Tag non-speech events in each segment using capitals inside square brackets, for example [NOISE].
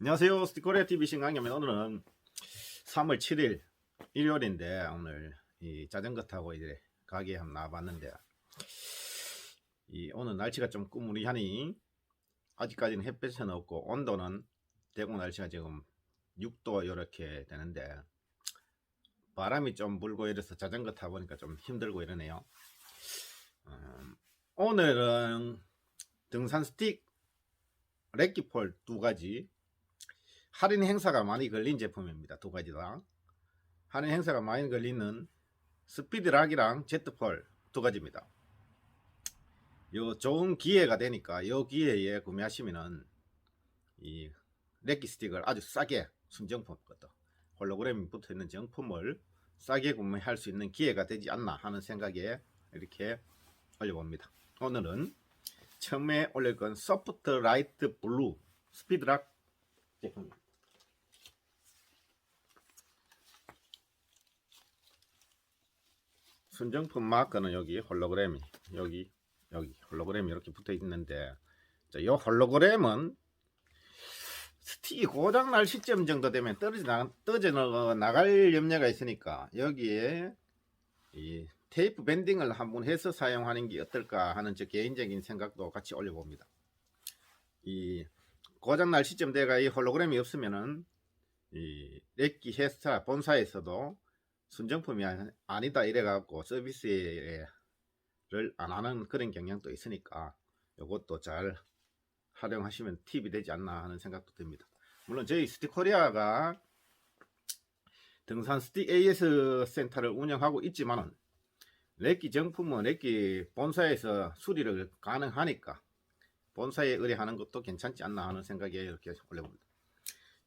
안녕하세요. 스티커리아 TV 신강입니다. 오늘은 3월 7일 일요일인데 오늘 이 자전거 타고 이제 가게에 한번 나와봤는데 이 오늘 날씨가 좀 꾸무리하니 아직까지는 햇볕은 없고 온도는 대구 날씨가 지금 6도 이렇게 되는데 바람이 좀 불고 이래서 자전거 타보니까 좀 힘들고 이러네요. 음, 오늘은 등산 스틱 렉기폴 두 가지 할인 행사가 많이 걸린 제품입니다. 두 가지 다. 할인 행사가 많이 걸리는 스피드락이랑 제트폴 두 가지입니다. 요 좋은 기회가 되니까 요 기회에 구매하시면은 이 렉기 스틱을 아주 싸게 순정품 것도 홀로그램이 붙어 있는 정품을 싸게 구매할 수 있는 기회가 되지 않나 하는 생각에 이렇게 올려봅니다. 오늘은 처음에 올릴 건 소프트 라이트 블루 스피드락 제품입니다. 순정품 마크는 여기 홀로그램이 여기 여기 홀로그램이 이렇게 붙어 있는데 자, 이 홀로그램은 스틱이 고장 날 시점 정도 되면 떨어져 나, 떨어져 나- 나갈 염려가 있으니까 여기에 이 테이프 밴딩을 한번 해서 사용하는 게 어떨까 하는 저 개인적인 생각도 같이 올려봅니다. 이 고장 날 시점 대가 이 홀로그램이 없으면은 이 렉기 헤스타 본사에서도 순정품이 아니- 아니 다 이래갖고 서비스를 안 하는 그런 경향도 있으니까 이것도 잘 활용하시면 팁이 되지 않나 하는 생각도 듭니다. 물론 저희 스티코리아가 등산 스틱 AS 센터를 운영하고 있지만은 렉기 정품은 렉기 본사에서 수리를 가능하니까 본사에 의뢰하는 것도 괜찮지 않나 하는 생각에 이렇게 올려봅니다.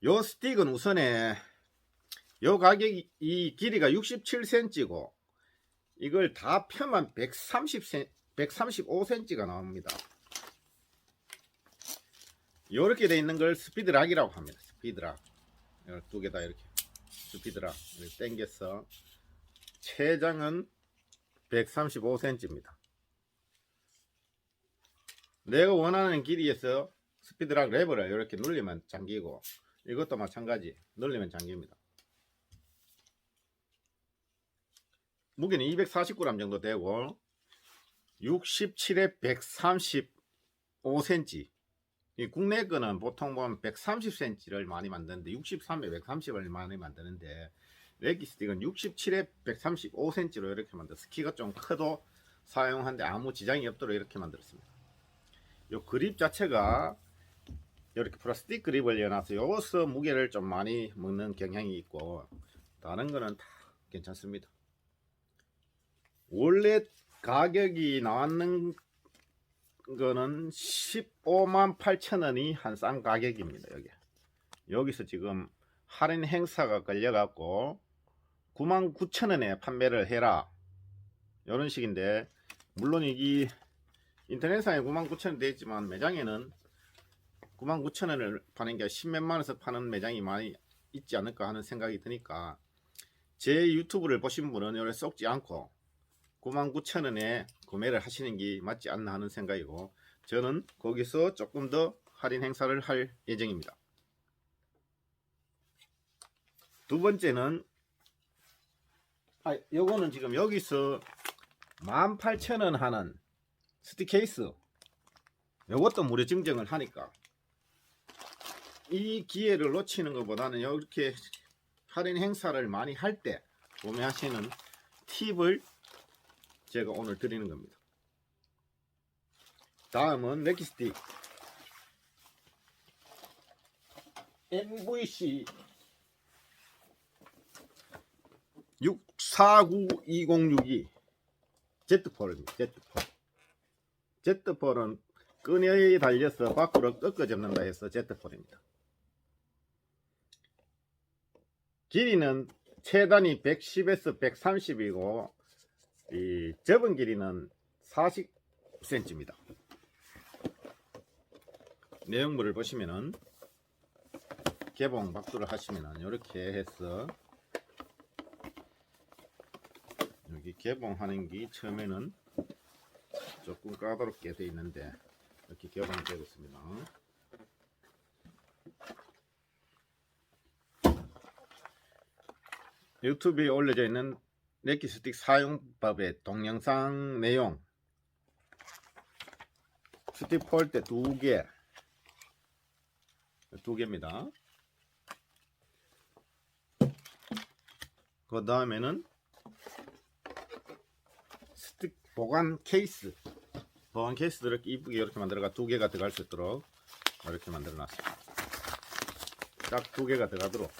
요 스틱은 우선에 요 가격이 이 길이가 67cm고 이걸 다 펴면 130cm, 135cm가 나옵니다. 이렇게 돼 있는 걸 스피드락이라고 합니다. 스피드락 두 개 다 이렇게 스피드락 이렇게 당겨서 최장은 135cm입니다. 내가 원하는 길이에서 스피드락 레버를 이렇게 눌리면 잠기고 이것도 마찬가지 눌리면 잠깁니다. 무게는 249g 정도 되고 67에 135cm 이 국내 거는 보통 보면 130cm를 많이 만드는데 63에 130을 많이 만드는데 레기 스틱은 67에 135cm로 이렇게 만들 스키가 좀 커도 사용하는데 아무 지장이 없도록 이렇게 만들었습니다. 요 그립 자체가 이렇게 플라스틱 그립을 이어놔서 요것서 무게를 좀 많이 먹는 경향이 있고 다른 거는 다 괜찮습니다. 원래 가격이 나왔는 거는 15만 8천 원이 한 싼 가격입니다. 여기 여기서 지금 할인 행사가 걸려갖고 9만 9천 원에 판매를 해라 이런 식인데 물론 이게 인터넷상에 9만 9천 원 되어있지만 매장에는 9만 9천 원을 파는 게 10몇만 원에서 파는 매장이 많이 있지 않을까 하는 생각이 드니까 제 유튜브를 보신 분은 요래 쏙지 않고 99,000원에 구매를 하시는 게 맞지 않나 하는 생각이고 저는 거기서 조금 더 할인 행사를 할 예정입니다. 두 번째는 아, 요거는 지금 여기서 18,000원 하는 스틱 케이스 요것도 무료 증정을 하니까 이 기회를 놓치는 것보다는 이렇게 할인 행사를 많이 할 때 구매하시는 팁을 제가 오늘 드리는 겁니다. 다음은 렉기스틱 MVC 649206이 제트폴입니다. 제트폴. 제트폴은 끈에 달려서 밖으로 꺾어 접는다 해서 제트폴입니다. 길이는 최단이 110에서 130이고 이 접은 길이는 40cm입니다. 내용물을 보시면은 개봉 박수를 하시면은 이렇게 해서 여기 개봉하는 게 처음에는 조금 까다롭게 되어 있는데 이렇게 개봉이 되고 있습니다. 유튜브에 올려져 있는 렉키 스틱 사용법의 동영상 내용 스틱 폴대 두 개, 두 개입니다. 그 다음에는 스틱 보관 케이스, 보관 이렇게 이쁘게 이렇게 만들어가 두 개가 들어갈 수 있도록 이렇게 만들어 놨습니다. 딱 두 개가 들어가도록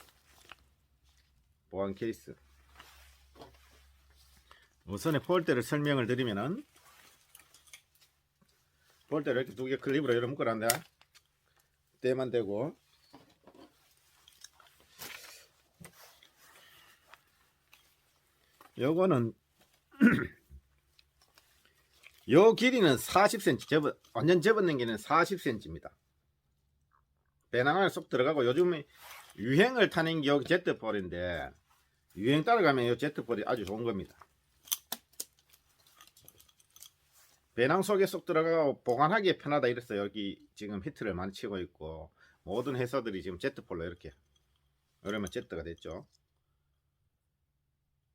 보안 케이스. 우선에 폴대를 설명을 드리면은 폴대를 이렇게 두 개 클립으로 이렇게 묶어놨는데 때만 되고 요거는 [CLEARS THROAT] 요 길이는 40cm 접어 완전 접어낸 길이는 40cm입니다. 배낭 안에 쏙 들어가고 요즘에 유행을 타는 게 여기 제트폴인데 유행 따라가면 이 제트폴이 아주 좋은 겁니다. 배낭 속에 쏙 들어가고 보관하기에 편하다 이래서 여기 지금 히트를 많이 치고 있고 모든 회사들이 지금 제트폴로 이렇게 이러면 제트가 됐죠.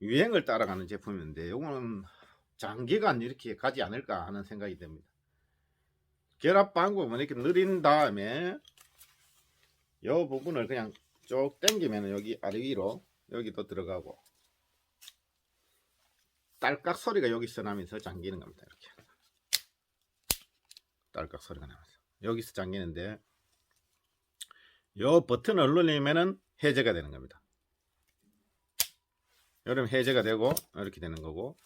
유행을 따라가는 제품인데 이거는 장기간 이렇게 가지 않을까 하는 생각이 듭니다. 결합 방법은 이렇게 느린 다음에 이 부분을 그냥 쭉 당기면 여기 아래 위로 여기도 들어가고 딸깍 소리가 여기서 나면서 잠기는 겁니다. 이렇게 딸깍 소리가 나면서 여기서 잠기는데 요 버튼을 누르면은 해제가 되는 겁니다. 여러분 해제가 되고 이렇게 되는 거고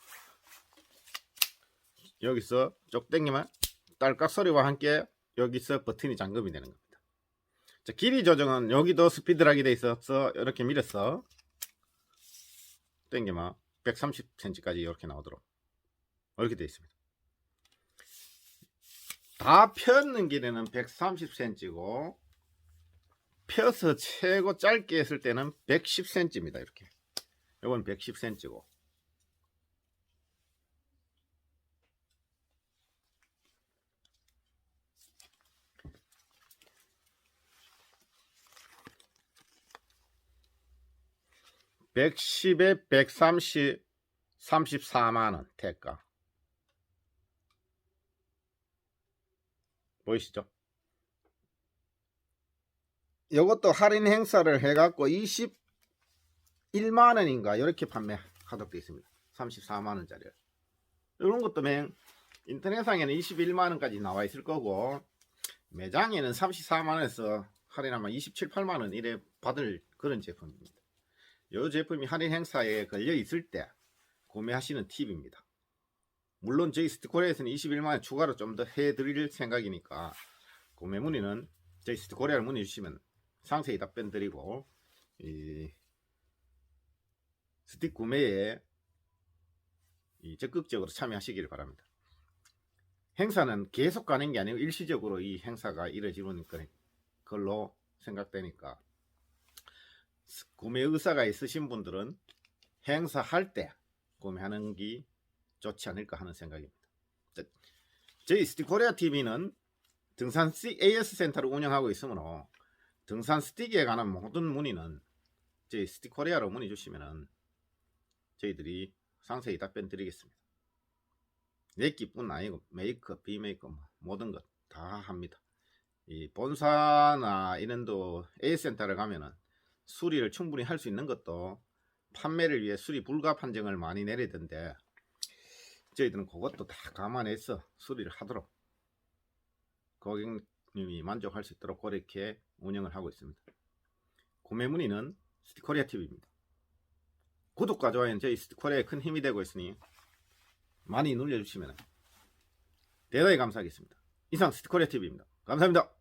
여기서 쭉 당기면 딸깍 소리와 함께 여기서 버튼이 잠금이 되는 겁니다. 자, 길이 조정은 여기도 스피드락이 돼 있어서 이렇게 밀어서 당기면 130cm까지 이렇게 나오도록 이렇게 되어 있습니다. 다 펴는 길이는 130cm고 펴서 최고 짧게 했을 때는 110cm입니다. 이렇게. 이건 110cm고 (110에 130) (34만원) 대가 보이시죠? 이것도 할인 행사를 해갖고 21만 원인가 이렇게 판매하도록 되어 있습니다. 34만 원짜리. 이런 것도 맨 인터넷상에는 21만 원까지 나와 있을 거고 매장에는 34만 원에서 할인하면 27, 8만 원 이래 받을 그런 제품입니다. 이 제품이 할인 행사에 걸려 있을 때 구매하시는 팁입니다. 물론 저희 스티코리아에서는 21만 원 추가로 좀 더 해드릴 생각이니까 구매 문의는 저희 스티코리아를 문의 주시면 상세히 답변 드리고 이 스틱 구매에 이 적극적으로 참여하시기를 바랍니다. 행사는 계속 가는 게 아니고 일시적으로 이 행사가 이루어지는 걸로 생각되니까 구매 의사가 있으신 분들은 행사할 때 구매하는 게 좋지 않을까 하는 생각입니다. 자, 저희 스틱코리아 TV는 등산 AS 센터를 운영하고 있으므로 등산 스틱에 관한 모든 문의는 저희 스틱코리아로 문의 주시면은 저희들이 상세히 답변 드리겠습니다. 넷기뿐 아니고 메이크업, 비메이크업 뭐 모든 것 다 합니다. 이 본사나 이런 도 A센터를 가면은 수리를 충분히 할 수 있는 것도 판매를 위해 수리 불가 판정을 많이 내리던데 저희들은 그것도 다 감안해서 수리를 하도록 고객님이 만족할 수 있도록 그렇게 운영을 하고 있습니다. 구매 문의는 스티코리아 TV입니다. 구독과 좋아요는 저희 스티코리아에 큰 힘이 되고 있으니 많이 눌러주시면 대단히 감사하겠습니다. 이상 스티코리아 TV입니다. 감사합니다.